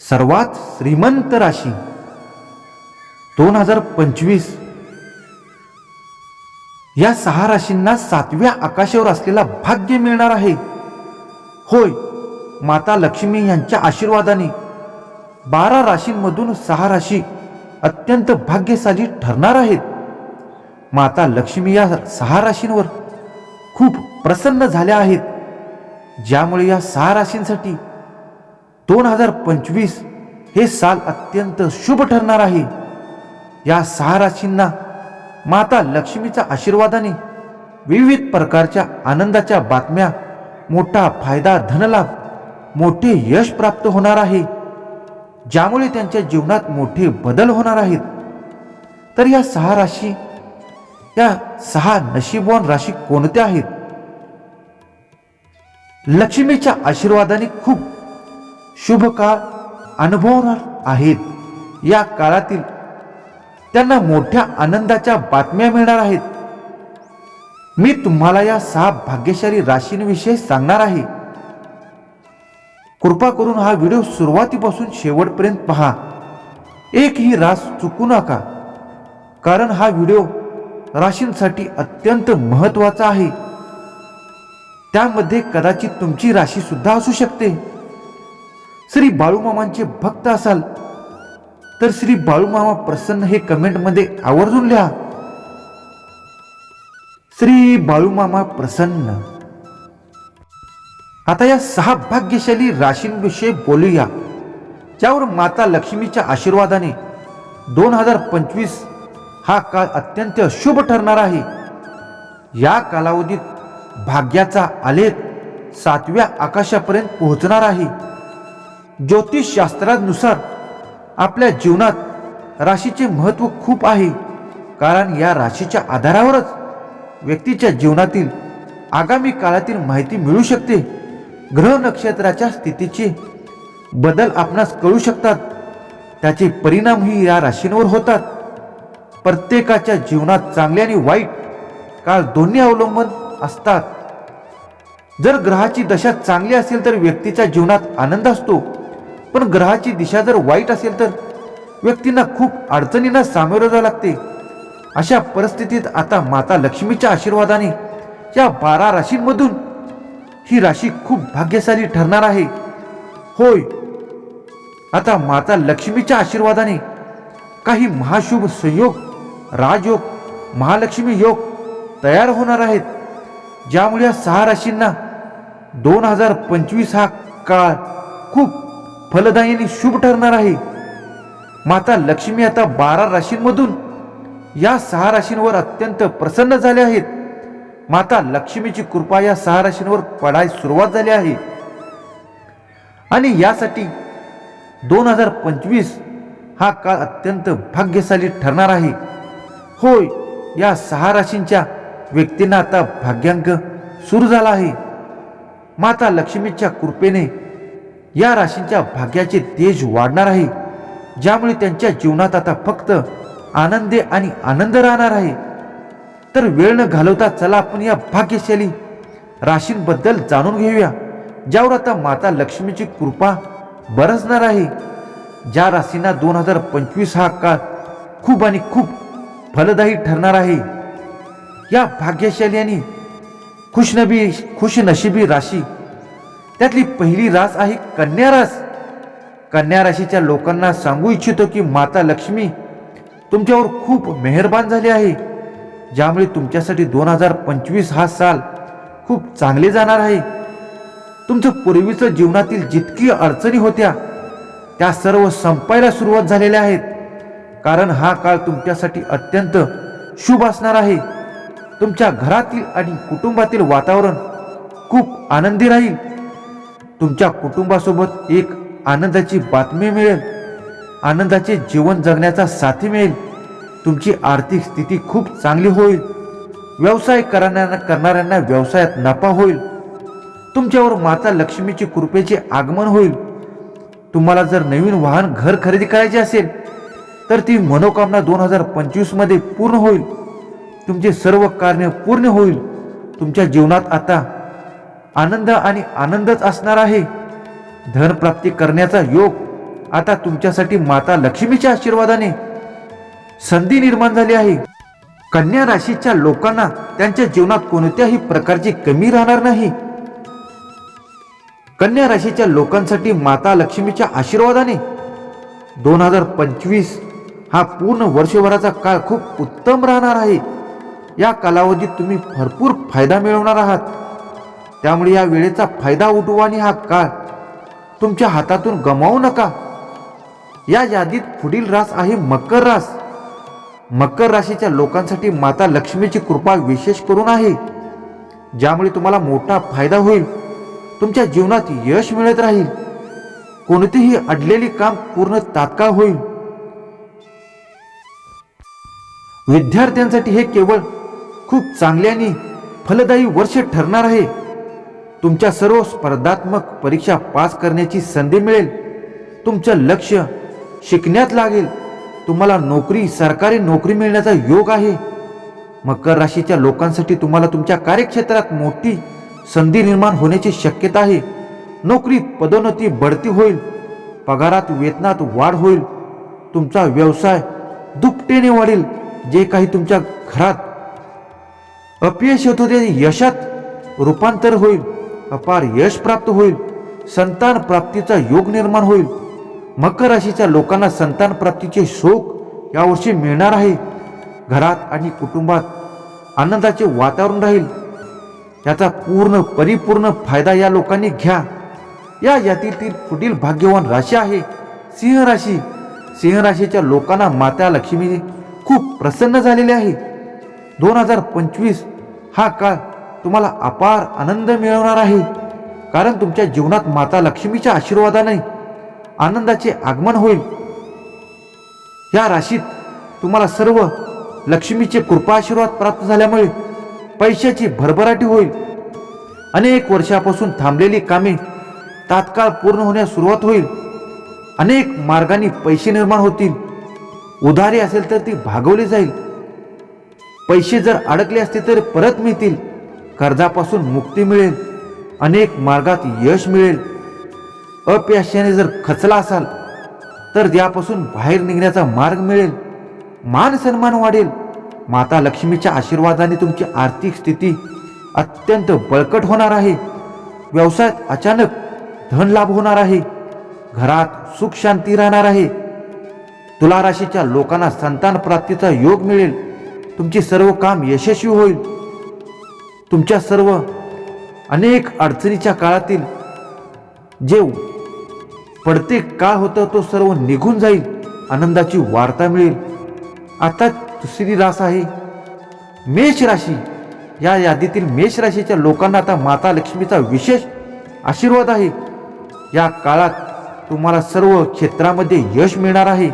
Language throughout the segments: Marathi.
सर्वात श्रीमंत राशी दोन हजार पंचवीस. या सहा राशींना सातव्या आकाशावर असलेला भाग्य मिळणार आहे. होय माता लक्ष्मी यांच्या आशीर्वादाने बारा राशींमधून सहा राशी अत्यंत भाग्यशाली ठरणार आहेत. माता लक्ष्मी या सहा राशींवर खूप प्रसन्न झाल्या आहेत. ज्यामुळे या सहा राशींसाठी दोन हजार पंचवीस हे साल अत्यंत शुभ ठरणार आहे. या सहा राशींना माता लक्ष्मीच्या आशीर्वादाने विविध प्रकारच्या आनंदाच्या बातम्या मोठा फायदा धनलाभ मोठे यश प्राप्त होणार आहे. ज्यामुळे त्यांच्या जीवनात मोठे बदल होणार आहेत. तर या सहा राशी या सहा नशीबवान राशी कोणत्या आहेत? लक्ष्मीच्या आशीर्वादाने खूप शुभ काळ अनुभवणार आहेत. या काळातील त्यांना मोठ्या आनंदाच्या बातम्या मिळणार आहेत. मी तुम्हाला या सहा भाग्यशाली राशींविषयी सांगणार आहे. कृपा करून हा व्हिडिओ सुरुवातीपासून शेवटपर्यंत पहा. एकही रास चुकू नका. कारण हा व्हिडिओ राशींसाठी अत्यंत महत्त्वाचा आहे. त्यामध्ये कदाचित तुमची राशी सुद्धा असू शकते. श्री बाळूमामांचे भक्त असाल तर श्री बाळूमामा प्रसन्न हे कमेंटमध्ये आवर्जून लिहा. श्री बाळूमामा प्रसन्न. आता या सहा भाग्यशाली राशींविषयी बोलूया. ज्यावर माता लक्ष्मीच्या आशीर्वादाने दोन हजार पंचवीस हा काळ अत्यंत शुभ ठरणार आहे. या कालावधीत भाग्याचा आलेख सातव्या आकाशापर्यंत पोहोचणार आहे. ज्योतिषशास्त्रानुसार आपल्या जीवनात राशीचे महत्त्व खूप आहे. कारण या राशीच्या आधारावरच व्यक्तीच्या जीवनातील आगामी काळातील माहिती मिळू शकते. ग्रह नक्षत्राच्या स्थितीचे बदल आपणास कळू शकतात. त्याचे परिणामही या राशींवर होतात. प्रत्येकाच्या जीवनात चांगले आणि वाईट काळ दोन्ही अवलंबून असतात. जर ग्रहाची दशा चांगली असेल तर व्यक्तीच्या जीवनात आनंद असतो. पण ग्रहाची दिशा जर वाईट असेल तर व्यक्तींना खूप अडचणींना सामोरं जावं लागते. अशा परिस्थितीत आता माता लक्ष्मीच्या आशीर्वादाने या बारा राशींमधून ही राशी खूप भाग्यशाली ठरणार आहे. होय आता माता लक्ष्मीच्या आशीर्वादाने काही महाशुभ संयोग राजयोग महालक्ष्मी योग तयार होणार आहेत. ज्यामुळे या सहा राशींना दोन हजार पंचवीस हा काळ खूप फलदायीने शुभ ठरणार आहे. माता लक्ष्मी आता बारा राशींमधून या सहा राशींवर अत्यंत प्रसन्न झाले आहेत. माता लक्ष्मीची कृपा या सहा राशींवर पडाय सुरुवात झाली आहे. आणि यासाठी दोन हजार पंचवीस हा काळ अत्यंत भाग्यशाली ठरणार आहे. होय या सहा राशींच्या व्यक्तींना आता भाग्यांक सुरू झाला आहे. माता लक्ष्मीच्या कृपेने या राशींच्या भाग्याचे तेज वाढणार आहे ज्यामुळे त्यांच्या जीवनात आता फक्त आनंदे आणि आनंद राहणार आहे. तर वेळ न घालवता चला आपण या भाग्यशाली राशींबद्दल जाणून घेऊया ज्यावर आता माता लक्ष्मीची कृपा बरसणार आहे. ज्या राशींना दोन हजार पंचवीस हा काळ खूप आणि खूप फलदायी ठरणार आहे. या भाग्यशाली आणि खुशनबी खुशनशिबी राशी त्यातली पहिली रास आहे कन्या रास. कन्या राशीच्या लोकांना सांगू इच्छितो की माता लक्ष्मी तुमच्यावर खूप मेहरबान झाली आहे. ज्यामुळे तुमच्यासाठी दोन हजार पंचवीस हा साल खूप चांगले जाणार आहे. तुमचं पूर्वीचं जीवनातील जितकी अडचणी होत्या त्या सर्व संपायला सुरुवात झालेल्या आहेत. कारण हा काळ तुमच्यासाठी अत्यंत शुभ असणार आहे. तुमच्या घरातील आणि कुटुंबातील वातावरण खूप आनंदी राहील. तुमच्या कुटुंबासोबत एक आनंदाची बातमी मिळेल. आनंदाचे जीवन जगण्याचा साथी मिळेल. तुमची आर्थिक स्थिती खूप चांगली होईल. व्यवसाय करणाऱ्यांना करणाऱ्यांना व्यवसायात नफा होईल. तुमच्यावर माता लक्ष्मीची कृपेचे आगमन होईल. तुम्हाला जर नवीन वाहन घर खरेदी करायचे असेल तर ती मनोकामना दोन हजार पंचवीसमध्ये पूर्ण होईल. तुमचे सर्व कार्य पूर्ण होईल. तुमच्या जीवनात आता आनंद आणि आनंदच असणार आहे. धनप्राप्ती करण्याचा योग आता तुमच्यासाठी माता लक्ष्मीच्या आशीर्वादाने संधी निर्माण झाली आहे. कन्या राशीच्या लोकांना त्यांच्या जीवनात कोणत्याही प्रकारची कमी राहणार नाही. कन्या राशीच्या लोकांसाठी माता लक्ष्मीच्या आशीर्वादाने दोन हजार पंचवीस हा पूर्ण वर्षभराचा काळ खूप उत्तम राहणार आहे. या कालावधीत तुम्ही भरपूर फायदा मिळवणार आहात. त्यामुळे या वेळेचा फायदा उठवा आणि हा काळ तुमच्या हातातून गमावू नका. या यादीत पुढील रास आहे मकर रास. मकर राशीच्या लोकांसाठी माता लक्ष्मीची कृपा विशेष करून आहे. ज्यामुळे तुम्हाला मोठा फायदा होईल. तुमच्या जीवनात यश मिळत राहील. कोणतेही अडलेली काम पूर्ण तात्काळ होईल. विद्यार्थ्यांसाठी हे केवळ खूप चांगले आणि फलदायी वर्ष ठरणार आहे. तुमच्या सर्व स्पर्धात्मक परीक्षा पास करण्याची संधी मिळेल. तुमचं लक्ष शिकण्यात लागेल. तुम्हाला नोकरी सरकारी नोकरी मिळण्याचा योग आहे. मकर राशीच्या लोकांसाठी तुम्हाला तुमच्या कार्यक्षेत्रात मोठी संधी निर्माण होण्याची शक्यता आहे. नोकरीत पदोन्नती बढती होईल. पगारात वेतनात वाढ होईल. तुमचा व्यवसाय दुपटेने वाढेल. जे काही तुमच्या घरात अपयश येत होते ते यशात रूपांतर होईल. अपार यश प्राप्त होईल. संतान प्राप्तीचा योग निर्माण होईल. मकर राशीच्या लोकांना संतान प्राप्तीचे शोक यावर्षी मिळणार आहे. घरात आणि कुटुंबात आनंदाचे वातावरण राहील. याचा पूर्ण परिपूर्ण फायदा या लोकांनी घ्या. या यादीतील पुढील भाग्यवान राशी आहे. सिंह राशी. सिंह राशीच्या लोकांना माता लक्ष्मी खूप प्रसन्न झालेले आहे. दोन हजार पंचवीस हा काळ तुम्हाला अपार आनंद मिळवणार आहे. कारण तुमच्या जीवनात माता लक्ष्मीच्या आशीर्वादाने आनंदाचे आगमन होईल. या राशीत तुम्हाला सर्व लक्ष्मीचे कृपा आशीर्वाद प्राप्त झाल्यामुळे पैशाची भरभराटी होईल. अनेक वर्षापासून थांबलेली कामे तात्काळ पूर्ण होण्यास सुरुवात होईल. अनेक मार्गांनी पैसे निर्माण होतील. उधारी असेल तर ती भागवली जाईल. पैसे जर अडकले असते तर परत मिळतील. कर्जापासून मुक्ती मिळेल. अनेक मार्गात यश मिळेल. अपयशाने जर खचला असाल तर यापासून बाहेर निघण्याचा मार्ग मिळेल. मान सन्मान वाढेल. माता लक्ष्मीच्या आशीर्वादाने तुमची आर्थिक स्थिती अत्यंत बळकट होणार आहे. व्यवसायात अचानक धन लाभ होणार आहे. घरात सुख शांती राहणार आहे. तुला राशीच्या लोकांना संतान प्राप्तीचा योग मिळेल. तुमचे सर्व काम यशस्वी होईल. तुमच्या सर्व अनेक अडचणीच्या काळातील जे पडते काळ होतं तो सर्व निघून जाईल आनंदाची वार्ता मिळेल. आता दुसरी रास आहे. मेष राशी. या यादीतील मेष राशीच्या लोकांना आता माता लक्ष्मीचा विशेष आशीर्वाद आहे. या काळात तुम्हाला सर्व क्षेत्रामध्ये यश मिळणार आहे.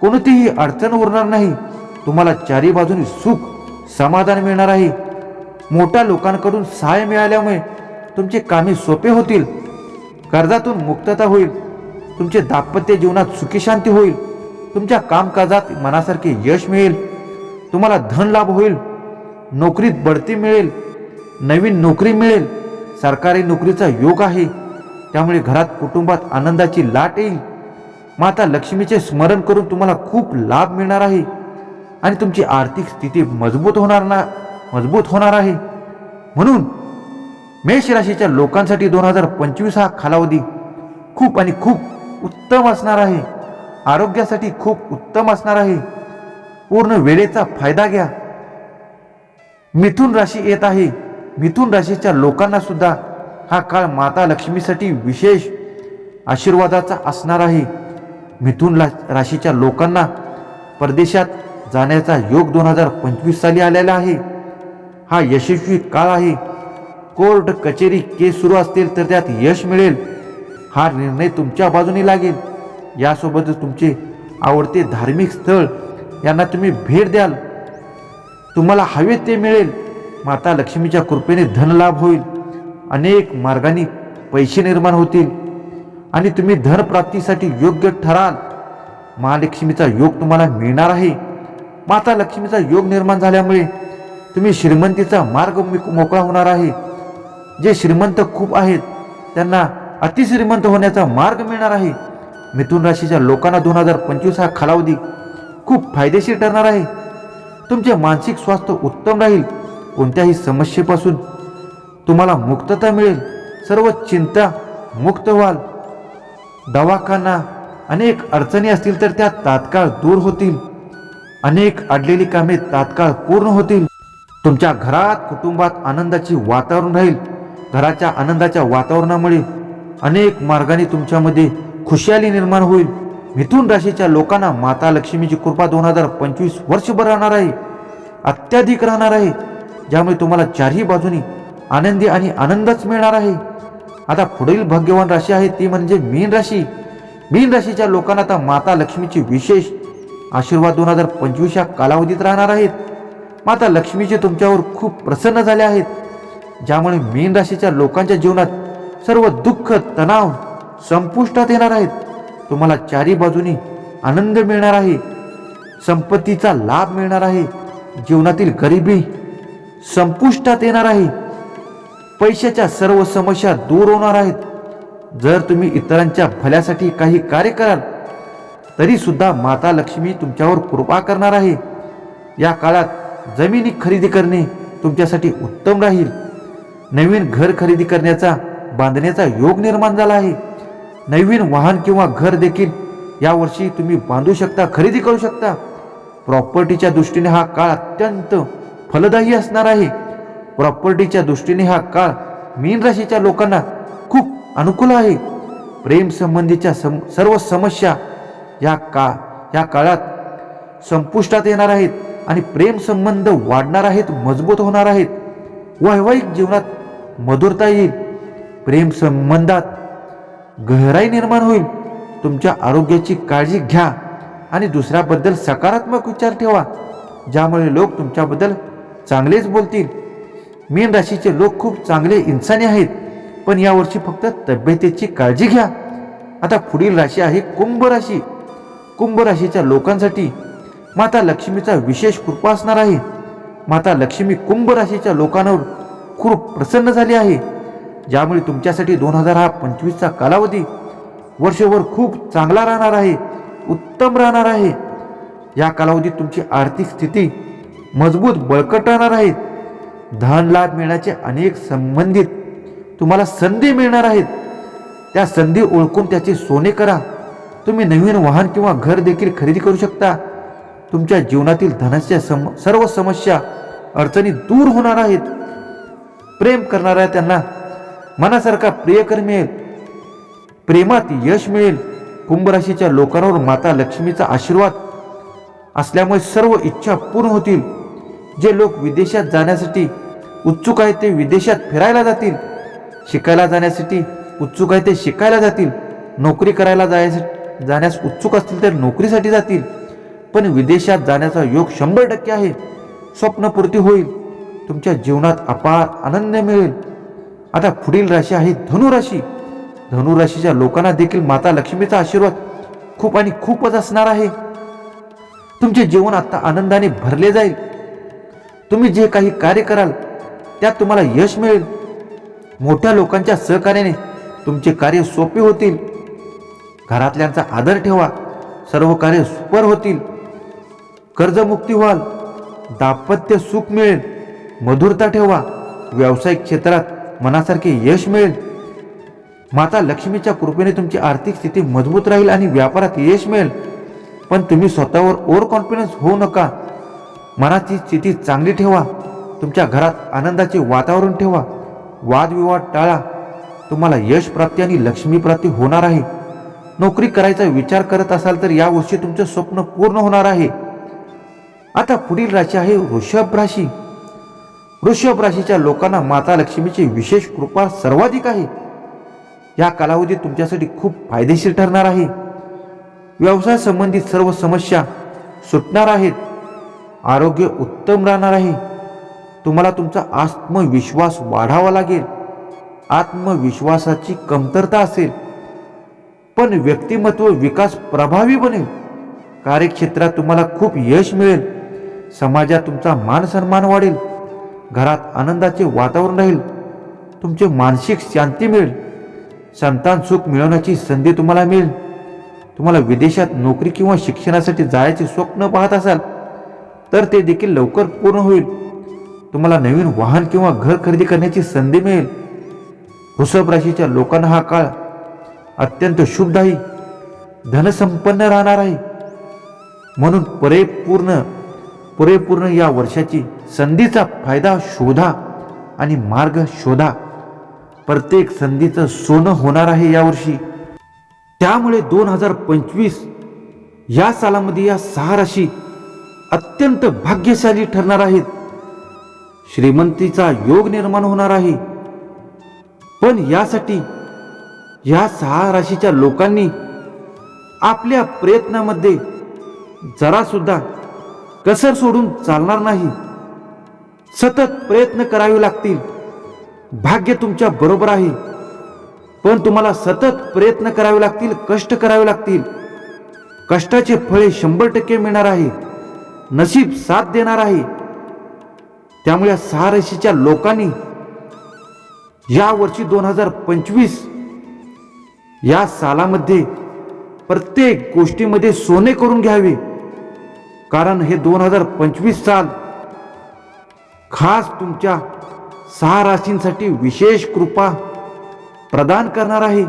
कोणतीही अडचण उरणार नाही. तुम्हाला चारी बाजूने सुख समाधान मिळणार आहे. मोठ्या लोकांकडून सहाय्य मिळाल्यामुळे तुमचे कामे सोपे होतील कर्जातून मुक्तता होईल तुमचे दाम्पत्य जीवनात सुखी शांती होईल तुमच्या कामकाजात मनासारखे यश मिळेल तुम्हाला धन लाभ होईल नोकरीत बढती मिळेल नवीन नोकरी मिळेल सरकारी नोकरीचा योग आहे त्यामुळे घरात कुटुंबात आनंदाची लाट येईल. माता लक्ष्मीचे स्मरण करून तुम्हाला खूप लाभ मिळणार आहे आणि तुमची आर्थिक स्थिती मजबूत होणार ना मजबूत होणार आहे. म्हणून मेष राशीच्या लोकांसाठी दोन हजार पंचवीस हा कालावधी खूप आणि खूप उत्तम असणार आहे. आरोग्यासाठी खूप उत्तम असणार आहे. पूर्ण वेळेचा फायदा घ्या. मिथुन राशी येत आहे. मिथुन राशीच्या लोकांना सुद्धा हा काळ माता लक्ष्मीसाठी विशेष आशीर्वादाचा असणार आहे. मिथुन राशीच्या लोकांना परदेशात जाण्याचा योग दोन हजार पंचवीस साली आलेला आहे. हा यशस्वी काळ आहे. कोर्ट कचेरी केस सुरू असतील तर त्यात यश मिळेल. हा निर्णय तुमच्या बाजूने लागेल. यासोबतच तुमचे आवडते धार्मिक स्थळ यांना तुम्ही भेट द्याल. तुम्हाला हवे ते मिळेल. माता लक्ष्मीच्या कृपेने धनलाभ होईल. अनेक मार्गांनी पैसे निर्माण होतील. आणि तुम्ही धनप्राप्तीसाठी योग्य ठराल. महालक्ष्मीचा योग तुम्हाला मिळणार आहे. माता लक्ष्मीचा योग निर्माण झाल्यामुळे तुम्ही श्रीमंतीचा मार्ग मोकळा होणार आहे. जे श्रीमंत खूप आहेत त्यांना अतिश्रीमंत होण्याचा मार्ग मिळणार आहे. मिथुन राशीच्या लोकांना दोन हजार पंचवीस हा कालावधी खूप फायदेशीर ठरणार आहे. तुमचे मानसिक स्वास्थ्य उत्तम राहील. कोणत्याही समस्येपासून तुम्हाला मुक्तता मिळेल. सर्व चिंता मुक्त व्हाल. दवाखाना अनेक अडचणी असतील तर त्या तात्काळ दूर होतील. अनेक अडलेली कामे तात्काळ पूर्ण होतील. तुमच्या घरात कुटुंबात आनंदाची वातावरण राहील. घराच्या आनंदाच्या वातावरणामुळे अनेक मार्गाने तुमच्यामध्ये खुशाली निर्माण होईल. मिथुन राशीच्या लोकांना माता लक्ष्मीची कृपा दोन हजार पंचवीस वर्षभर राहणार आहे. अत्याधिक राहणार आहे. ज्यामुळे तुम्हाला चारही बाजूनी आनंदी आणि आनंदच मिळणार आहे. आता पुढील भाग्यवान राशी आहे ती म्हणजे मीन राशी. मीन राशीच्या लोकांना आता माता लक्ष्मीची विशेष आशीर्वाद दोन हजार पंचवीस या कालावधीत राहणार आहेत. माता लक्ष्मीचे तुमच्यावर खूप प्रसन्न झाले आहेत ज्यामुळे मीन राशीच्या लोकांच्या जीवनात सर्व दुःख तणाव संपुष्टात येणार आहेत. तुम्हाला चारी बाजूनी आनंद मिळणार आहे संपत्तीचा लाभ मिळणार आहे जीवनातील गरिबी संपुष्टात येणार आहे पैशाच्या सर्व समस्या दूर होणार आहेत. जर तुम्ही इतरांच्या भल्यासाठी काही कार्य कराल तरी सुद्धा माता लक्ष्मी तुमच्यावर कृपा करणार आहे. या काळात जमिनी खरेदी करणे तुमच्यासाठी उत्तम राहील. नवीन घर खरेदी करण्याचा बांधण्याचा योग निर्माण झाला आहे. नवीन वाहन किंवा घर देखील यावर्षी तुम्ही बांधू शकता खरेदी करू शकता. प्रॉपर्टीच्या दृष्टीने हा काळ अत्यंत फलदायी असणार आहे. प्रॉपर्टीच्या दृष्टीने हा काळ मीन राशीच्या लोकांना खूप अनुकूल आहे. प्रेम संबंधीच्या सम सर्व समस्या या का या काळात संपुष्टात येणार आहेत. आणि प्रेम संबंध वाढणार आहेत मजबूत होणार आहेत. वैवाहिक जीवनात मधुरता येईल. प्रेम संबंधात गहराई निर्माण होईल. तुमच्या आरोग्याची काळजी घ्या आणि दुसऱ्याबद्दल सकारात्मक विचार ठेवा ज्यामुळे लोक तुमच्याबद्दल चांगलेच बोलतील. मीन राशीचे लोक खूप चांगले इन्सानी आहेत पण यावर्षी फक्त तब्येतीची काळजी घ्या. आता पुढील राशी आहे कुंभ राशी. कुंभ राशीच्या लोकांसाठी माता लक्ष्मीचा विशेष कृपा असणार आहे. माता लक्ष्मी कुंभ राशीच्या लोकांवर खूप प्रसन्न झाली आहे. ज्यामुळे तुमच्यासाठी दोन हजार हा पंचवीसचा कालावधी वर्षभर खूप चांगला राहणार आहे उत्तम राहणार आहे. या कालावधीत तुमची आर्थिक स्थिती मजबूत बळकट राहणार आहे. धन लाभ मिळण्याचे अनेक संबंधित तुम्हाला संधी मिळणार आहेत. त्या संधी ओळखून त्याचे सोने करा. तुम्ही नवीन वाहन किंवा घर देखील खरेदी करू शकता. तुमच्या जीवनातील धनाच्या सम सर्व समस्या अडचणी दूर होणार आहेत. प्रेम करणाऱ्या त्यांना मनासारखा प्रियकर मिळेल. प्रेमात यश मिळेल. कुंभराशीच्या लोकांवर माता लक्ष्मीचा आशीर्वाद असल्यामुळे सर्व इच्छा पूर्ण होतील. जे लोक विदेशात जाण्यासाठी उत्सुक आहेत ते विदेशात फिरायला जातील. शिकायला जाण्यासाठी उत्सुक आहे ते शिकायला जातील. नोकरी करायला जाण्यास जाण्यास उत्सुक असतील तर नोकरीसाठी जातील. पण विदेशात जाण्याचा योग शंभर टक्के आहे. स्वप्नपूर्ती होईल. तुमच्या जीवनात अपार आनंद मिळेल. आता पुढील राशी आहे धनुराशी. धनुराशीच्या लोकांना देखील माता लक्ष्मीचा आशीर्वाद खूप आणि खूपच असणार आहे. तुमचे जीवन आता आनंदाने भरले जाईल. तुम्ही जे काही कार्य कराल त्यात तुम्हाला यश मिळेल. मोठ्या लोकांच्या सहकार्याने तुमचे कार्य सोपे होतील. घरातल्यांचा आदर ठेवा. सर्व कार्य सुपर होतील. कर्जमुक्ती व्हाल दाम्पत्य सुख मिळेल मधुरता ठेवा व्यावसायिक क्षेत्रात मनासारखे यश मिळेल. माता लक्ष्मीच्या कृपेने तुमची आर्थिक स्थिती मजबूत राहील आणि व्यापारात यश मिळेल. पण तुम्ही स्वतःवर ओव्हर कॉन्फिडन्स होऊ नका. मनाची स्थिती चांगली ठेवा. तुमच्या घरात आनंदाचे वातावरण ठेवा. वादविवाद टाळा. तुम्हाला यश प्राप्ती आणि लक्ष्मी प्राप्ती होणार आहे. नोकरी करायचा विचार करत असाल तर या वर्षी तुमचं स्वप्न पूर्ण होणार आहे. आता पुढील राशी आहे वृषभ राशी. वृषभ राशीच्या लोकांना माता लक्ष्मीची विशेष कृपा सर्वाधिक आहे. या कालावधीत तुमच्यासाठी खूप फायदेशीर ठरणार आहे. व्यवसाय संबंधित सर्व समस्या सुटणार आहेत. आरोग्य उत्तम राहणार आहे. तुम्हाला तुमचा आत्मविश्वास वाढावा लागेल. आत्मविश्वासाची कमतरता असेल. पण व्यक्तिमत्व विकास प्रभावी बनेल. कार्यक्षेत्रात तुम्हाला खूप यश मिळेल. समाजात तुमचा मान सन्मान वाढेल. घरात आनंदाचे वातावरण राहील. तुमचे मानसिक शांती मिळेल. संतान सुख मिळवण्याची संधी तुम्हाला मिळेल. तुम्हाला विदेशात नोकरी किंवा शिक्षणासाठी जायचे स्वप्न पाहत असाल तर ते देखील लवकर पूर्ण होईल. तुम्हाला नवीन वाहन किंवा घर खरेदी करण्याची संधी मिळेल. वृषभ राशीच्या लोकांना हा काळ अत्यंत शुभदायी धनसंपन्न राहणार आहे. म्हणून परिपूर्ण पुरेपूर्ण या वर्षाची संधीचा फायदा शोधा आणि मार्ग शोधा. प्रत्येक संधीचं सोनं होणार आहे यावर्षी. त्यामुळे दोन हजार पंचवीस या सालामध्ये या सहा राशी अत्यंत भाग्यशाली ठरणार आहेत. श्रीमंतीचा योग निर्माण होणार आहे. पण यासाठी या सहा राशीच्या लोकांनी आपल्या प्रयत्नामध्ये जरासुद्धा कसर सोडून चालणार नाही. सतत प्रयत्न करावे लागतील. भाग्य तुमच्या बरोबर आहे. पण तुम्हाला सतत प्रयत्न करावे लागतील कष्ट करावे लागतील. कष्टाचे फळे शंभर टक्के मिळणार आहे. नशीब साथ देणार आहे. त्यामुळे या लोकांनी या वर्षी दोन हजार पंचवीस या सालामध्ये प्रत्येक गोष्टीमध्ये सोने करून घ्यावे. कारण हे दोन हजार पंचवीस साल खास तुमच्या सहा राशींसाठी विशेष कृपा प्रदान करणार आहे.